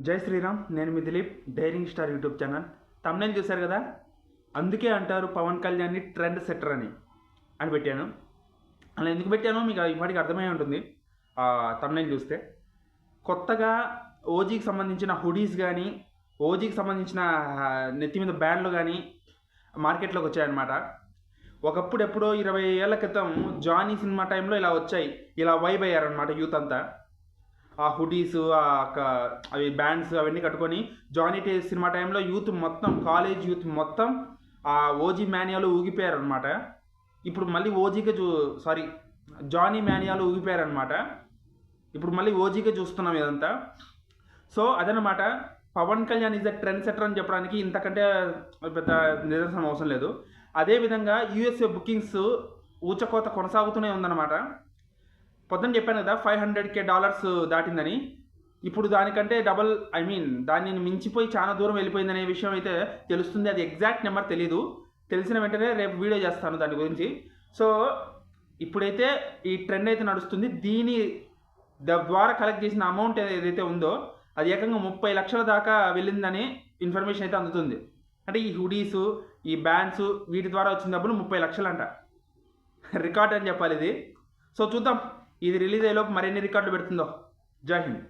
జై శ్రీరామ్ నేను మీ Dileep daring star YouTube channel. Thumbnail చూశారు కదా? అందుకే అంటారు పవన్ కళ్యాణ్ని ట్రెండ్ సెట్టర్ అని. అని పెట్టాను. అలా ఎందుకు పెట్టానో మీకు ఇప్పటికి అర్థమై ఉంటుంది. తమ్నేల్ చూస్తే. కొత్తగా ఓజీకి సంబంధించిన హుడీస్ కానీ ఓజీకి సంబంధించిన నెత్తి మీద బ్యాండ్లు కానీ మార్కెట్లోకి వచ్చాయన్నమాట. ఒకప్పుడు ఎప్పుడో ఇరవై ఏళ్ళ క్రితం జానీ సినిమా టైంలో ఇలా వచ్చాయి. ఇలా వైబ్ అయ్యారనమాట యూత్ అంతా. ఆ హుడీస్ ఆ అవి బ్యాండ్స్ అవన్నీ కట్టుకొని జానీ సినిమా టైంలో యూత్ మొత్తం కాలేజ్ యూత్ మొత్తం ఆ ఓజీ మేనియాలో ఊగిపోయారనమాట ఇప్పుడు మళ్ళీ ఓజీగా చూ సారీ జానీ మేనియాలో ఊగిపోయారనమాట ఇప్పుడు మళ్ళీ ఓజీగా చూస్తున్నాం ఇదంతా. సో అదనమాట Pawan Kalyan is the trend setter అని చెప్పడానికి ఇంతకంటే పెద్ద నిదర్శనం అవసరం లేదు. అదేవిధంగా యూఎస్ఏ బుకింగ్స్ ఊచకోత కొనసాగుతూనే ఉందన్నమాట. పొద్దున్న చెప్పాను కదా ఫైవ్ హండ్రెడ్ కే డాలర్స్ దాటిందని. ఇప్పుడు దానికంటే డబల్ ఐ మీన్ దాన్ని మించిపోయి చాలా దూరం వెళ్ళిపోయిందనే విషయం అయితే తెలుస్తుంది. అది ఎగ్జాక్ట్ నెంబర్ తెలీదు. తెలిసిన వెంటనే రేపు వీడియో చేస్తాను దాని గురించి. సో ఇప్పుడైతే ఈ ట్రెండ్ అయితే నడుస్తుంది. దీని ద- ద్వారా కలెక్ట్ చేసిన అమౌంట్ ఏదైతే ఉందో అది ఏకంగా ముప్పై లక్షల దాకా వెళ్ళిందని ఇన్ఫర్మేషన్ అయితే అందుతుంది. అంటే ఈ హుడీస్ ఈ బ్యాండ్స్ వీటి ద్వారా వచ్చిన డబ్బులు ముప్పై లక్షలు అంట రికార్డ్ అని చెప్పాలి ఇది. సో చూద్దాం. ఇది రిలీజ్ అయ్యేలోపు మరిన్ని రికార్డులు పెడుతుందో? జై హింద్.